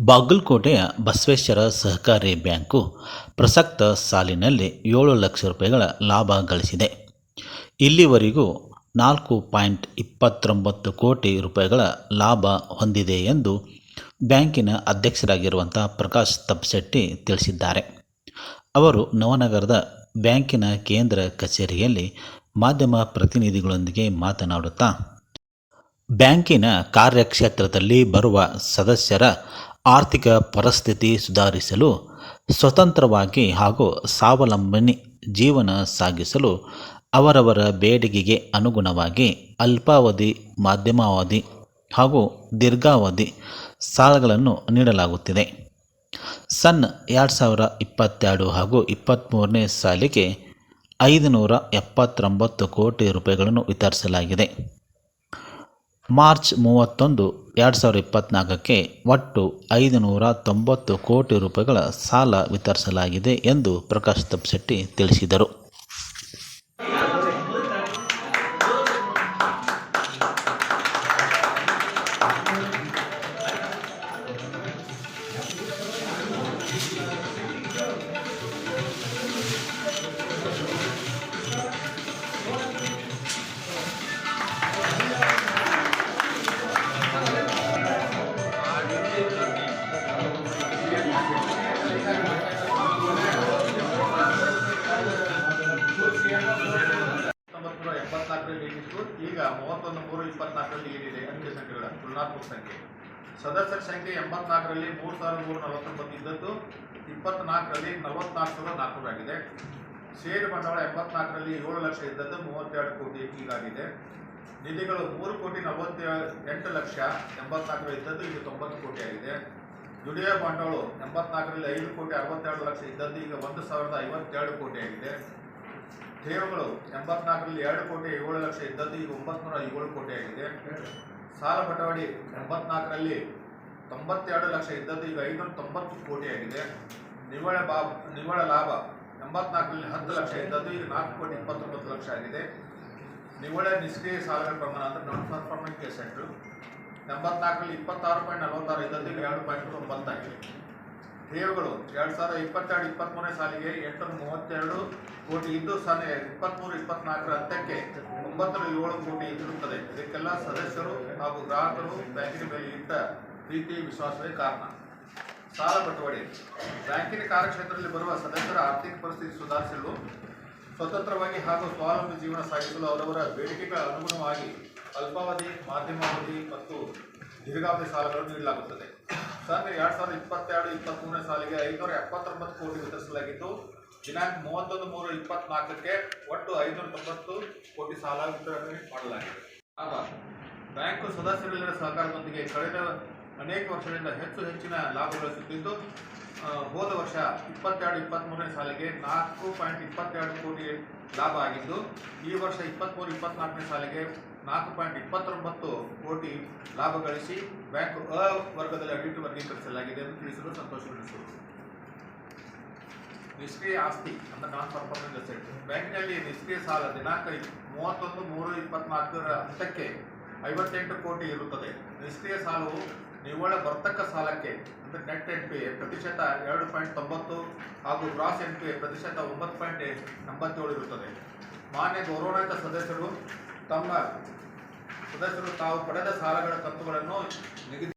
ಬಾಗಲಕೋಟೆಯ ಬಸವೇಶ್ವರ ಸಹಕಾರಿ ಬ್ಯಾಂಕು ಪ್ರಸಕ್ತ ಸಾಲಿನಲ್ಲಿ ಏಳು ಲಕ್ಷ ರೂಪಾಯಿಗಳ ಲಾಭ ಗಳಿಸಿದೆ. ಇಲ್ಲಿವರೆಗೂ ನಾಲ್ಕು ಪಾಯಿಂಟ್ ಇಪ್ಪತ್ತೊಂಬತ್ತು ಕೋಟಿ ರೂಪಾಯಿಗಳ ಲಾಭ ಹೊಂದಿದೆ ಎಂದು ಬ್ಯಾಂಕಿನ ಅಧ್ಯಕ್ಷರಾಗಿರುವಂಥ ಪ್ರಕಾಶ್ ತಪ್ಪಶೆಟ್ಟಿ ತಿಳಿಸಿದ್ದಾರೆ. ಅವರು ನವನಗರದ ಬ್ಯಾಂಕಿನ ಕೇಂದ್ರ ಕಚೇರಿಯಲ್ಲಿ ಮಾಧ್ಯಮ ಪ್ರತಿನಿಧಿಗಳೊಂದಿಗೆ ಮಾತನಾಡುತ್ತಾ, ಬ್ಯಾಂಕಿನ ಕಾರ್ಯಕ್ಷೇತ್ರದಲ್ಲಿ ಬರುವ ಸದಸ್ಯರ ಆರ್ಥಿಕ ಪರಿಸ್ಥಿತಿ ಸುಧಾರಿಸಲು, ಸ್ವತಂತ್ರವಾಗಿ ಹಾಗೂ ಸ್ವಾವಲಂಬನೆ ಜೀವನ ಸಾಗಿಸಲು ಅವರವರ ಬೇಡಿಕೆಗೆ ಅನುಗುಣವಾಗಿ ಅಲ್ಪಾವಧಿ, ಮಾಧ್ಯಮಾವಧಿ ಹಾಗೂ ದೀರ್ಘಾವಧಿ ಸಾಲಗಳನ್ನು ನೀಡಲಾಗುತ್ತಿದೆ. ಸನ್ ಎರಡು ಸಾವಿರ ಇಪ್ಪತ್ತೆರಡು ಹಾಗೂ ಇಪ್ಪತ್ತ್ಮೂರನೇ ಸಾಲಿಗೆ ಐದುನೂರ ಎಪ್ಪತ್ತೊಂಬತ್ತು ಕೋಟಿ ರೂಪಾಯಿಗಳನ್ನು ವಿತರಿಸಲಾಗಿದೆ. ಮಾರ್ಚ್ ಮೂವತ್ತೊಂದು ಎರಡು ಸಾವಿರದ ಇಪ್ಪತ್ತ್ನಾಲ್ಕಕ್ಕೆ ಒಟ್ಟು ಐದುನೂರ ತೊಂಬತ್ತು ಕೋಟಿ ರೂಪಾಯಿಗಳ ಸಾಲ ವಿತರಿಸಲಾಗಿದೆ ಎಂದು ಪ್ರಕಾಶ್ ತಪ್ಪಶೆಟ್ಟಿ ತಿಳಿಸಿದರು. ಈಗ ಮೂವತ್ತೊಂದು, ಮೂರು ಇಪ್ಪತ್ನಾಲ್ಕರಲ್ಲಿ ಏನಿದೆ? ಅಂಕ ಸಂಖ್ಯೆಗಳ ತುಲನಾತ್ಮಕ ಸಂಖ್ಯೆ. ಸದಸ್ಯರ ಸಂಖ್ಯೆ ಎಂಬತ್ನಾಲ್ಕರಲ್ಲಿ ಮೂರು ಸಾವಿರದ ಮೂರು ನಲವತ್ತೊಂಬತ್ತು ಇದ್ದದ್ದು, ಇಪ್ಪತ್ನಾಲ್ಕರಲ್ಲಿ ನಲವತ್ನಾಲ್ಕು ಸಾವಿರದ ನಾಲ್ಕುನೂರಾಗಿದೆ ಷೇರು ಬಂಡವಾಳ ಎಂಬತ್ನಾಲ್ಕರಲ್ಲಿ ಏಳು ಲಕ್ಷ ಇದ್ದದ್ದು, ಮೂವತ್ತೆರಡು ಕೋಟಿ ಈಗಾಗಿದೆ. ನಿಧಿಗಳು ಮೂರು ಕೋಟಿ ನಲವತ್ತೇಳು ಎಂಟು ಲಕ್ಷ ಎಂಬತ್ನಾಲ್ಕರಲ್ಲಿ ಇದ್ದದ್ದು, ಈಗ ತೊಂಬತ್ತು ಕೋಟಿ ಆಗಿದೆ. ದುಡಿಯ ಬಂಡವಾಳ ಎಂಬತ್ನಾಲ್ಕರಲ್ಲಿ ಐದು ಕೋಟಿ ಅರವತ್ತೆರಡು ಲಕ್ಷ ಇದ್ದದ್ದು, ಈಗ ಒಂದು ಸಾವಿರದ ಐವತ್ತೆರಡು ಕೋಟಿ ಆಗಿದೆ. ಠೇವುಗಳು ಎಂಬತ್ನಾಲ್ಕರಲ್ಲಿ ಎರಡು ಕೋಟಿ ಏಳು ಲಕ್ಷ ಇದ್ದದ್ದು ಈಗ ಒಂಬತ್ತು ಏಳು ಕೋಟಿ ಆಗಿದೆ. ಸಾಲ ಬಟವಾಡಿ ಎಂಬತ್ನಾಲ್ಕರಲ್ಲಿ ತೊಂಬತ್ತೆರಡು ಲಕ್ಷ ಇದ್ದದ್ದು ಈಗ ಐನೂರ ತೊಂಬತ್ತು ಕೋಟಿ ಆಗಿದೆ. ನಿವ್ವಳ ಬಾ ನಿವ್ವಳ ಲಾಭ ಎಂಬತ್ನಾಲ್ಕರಲ್ಲಿ ಹತ್ತು ಲಕ್ಷ ಇದ್ದದ್ದು ಈಗ ನಾಲ್ಕು ಕೋಟಿ ಇಪ್ಪತ್ತೊಂಬತ್ತು ಲಕ್ಷ ಆಗಿದೆ. ನಿವ್ವಳ ನಿಷ್ಕ್ರಿಯ ಸಾಲಗಳ ಪ್ರಮಾಣ ಅಂದರೆ ನಾನ್ ಪರ್ಫಾರ್ಮೆಂಟ್ ಸೆಟ್ರು ಎಂಬತ್ನಾಲ್ಕರಲ್ಲಿ ಇಪ್ಪತ್ತಾರು ಪಾಯಿಂಟ್ ನಲವತ್ತಾರು ಇದ್ದದ್ದು ಈಗ ಎರಡು ಪಾಯಿಂಟ್ ಒಂಬತ್ತಾಗಿದೆ ಠೇವುಗಳು ಎರಡು ಸಾವಿರದ ಇಪ್ಪತ್ತೆರಡು ಇಪ್ಪತ್ತ್ಮೂರನೇ ಸಾಲಿಗೆ ಎಂಟುನೂರ ಮೂವತ್ತೆರಡು ಕೋಟಿ ಇದ್ದು ಸನ ಇಪ್ಪತ್ತ್ಮೂರು ಇಪ್ಪತ್ನಾಲ್ಕರ ಹತ್ತಕ್ಕೆ ಒಂಬತ್ತು ಏಳು ಕೋಟಿ ಇದ್ದಿರುತ್ತದೆ. ಇದಕ್ಕೆಲ್ಲ ಸದಸ್ಯರು ಹಾಗೂ ಗ್ರಾಹಕರು ಬ್ಯಾಂಕಿನ ಮೇಲೆ ಇಟ್ಟ ಪ್ರೀತಿ, ವಿಶ್ವಾಸವೇ ಕಾರಣ. ಸಾಲ ಕಟ್ಟುವಡಿ ಬ್ಯಾಂಕಿನ ಕಾರ್ಯಕ್ಷೇತ್ರದಲ್ಲಿ ಬರುವ ಸದಸ್ಯರ ಆರ್ಥಿಕ ಪರಿಸ್ಥಿತಿ ಸುಧಾರಿಸಲು, ಸ್ವತಂತ್ರವಾಗಿ ಹಾಗೂ ಸ್ವಾವಲಂಬಿ ಜೀವನ ಸಾಗಿಸಲು ಅವರವರ ಬೇಡಿಕೆಗಳ ಅನುಗುಣವಾಗಿ ಅಲ್ಪಾವಧಿ, ಮಾಧ್ಯಮಾವಧಿ ಮತ್ತು ದೀರ್ಘಾವಧಿ ಸಾಲಗಳು ನೀಡಲಾಗುತ್ತದೆ. ಸರ್ ಎರಡು ಸಾವಿರದ ಇಪ್ಪತ್ತೆರಡು ಇಪ್ಪತ್ತ್ಮೂರನೇ ಸಾಲಿಗೆ ಐನೂರ ಎಪ್ಪತ್ತೊಂಬತ್ತು ಕೋಟಿ ವಿತರಿಸಲಾಗಿದ್ದು, ದಿನಾಂಕ ಮೂವತ್ತೊಂದು ಮೂರು ಇಪ್ಪತ್ನಾಲ್ಕಕ್ಕೆ ಒಟ್ಟು ಐನೂರ ತೊಂಬತ್ತು ಕೋಟಿ ಸಾಲ ವಿತರಣೆ ಮಾಡಲಾಗಿದೆ. ಲಾಭ ಬ್ಯಾಂಕು ಸದಸ್ಯರೆಲ್ಲರ ಸಹಕಾರದೊಂದಿಗೆ ಕಳೆದ ಅನೇಕ ವರ್ಷಗಳಿಂದ ಹೆಚ್ಚು ಹೆಚ್ಚಿನ ಲಾಭ ಗಳಿಸುತ್ತಿದ್ದು ಹೋದ ವರ್ಷ ಇಪ್ಪತ್ತೆರಡು ಇಪ್ಪತ್ತ್ಮೂರನೇ ಸಾಲಿಗೆ ನಾಲ್ಕು ಪಾಯಿಂಟ್ ಇಪ್ಪತ್ತೆರಡು ಕೋಟಿ ಲಾಭ ಆಗಿದ್ದು, ಈ ವರ್ಷ ಇಪ್ಪತ್ತ್ಮೂರು ಇಪ್ಪತ್ನಾಲ್ಕನೇ ಸಾಲಿಗೆ ನಾಲ್ಕು ಪಾಯಿಂಟ್ ಇಪ್ಪತ್ತೊಂಬತ್ತು ಕೋಟಿ ಲಾಭ ಗಳಿಸಿ ಬ್ಯಾಂಕ್ ಅ ವರ್ಗದಲ್ಲಿ ಅಡಿಟ್ ವರ್ಗೀಕರಿಸಲಾಗಿದೆ ಎಂದು ತಿಳಿಸಲು ಸಂತೋಷಪಡಿಸಿದರು ನಿಷ್ಕ್ರಿಯ ಆಸ್ತಿ ಅಂತ ನಾನ್ ಪರ್ಫಾರ್ಮಿಂಗ್ ಅಸೆಟ್ ಬ್ಯಾಂಕ್ನಲ್ಲಿ ನಿಷ್ಕ್ರಿಯ ಸಾಲ ದಿನಾಂಕ ಮೂವತ್ತೊಂದು ಮೂರು ಇಪ್ಪತ್ನಾಲ್ಕರ ಹಂತಕ್ಕೆ ಐವತ್ತೆಂಟು ಕೋಟಿ ಇರುತ್ತದೆ. ನಿಷ್ಕ್ರಿಯ ಸಾಲವು ನಿವ್ವಳ ವರ್ತಕ ಸಾಲಕ್ಕೆ ಅಂದರೆ ನೆಟ್ ಎನ್ ಪಿ ಎ ಪ್ರತಿಶತ ಎರಡು ಪಾಯಿಂಟ್ ತೊಂಬತ್ತು ಹಾಗೂ ಗ್ರಾಸ್ ಎನ್ ಪಿ ಎ ಪ್ರತಿಶತ ಒಂಬತ್ತು ಪಾಯಿಂಟ್ ಎಂಬತ್ತೇಳು ಇರುತ್ತದೆ. ಮಾನ್ಯ ಗೌರವಾನ್ವಿತ ಸದಸ್ಯರು ತಮ್ಮ ಸದಸ್ಯರು ತಾವು ಪಡೆದ ಸಾಲಗಳ ಕಂತುಗಳನ್ನು ನಿಗದಿ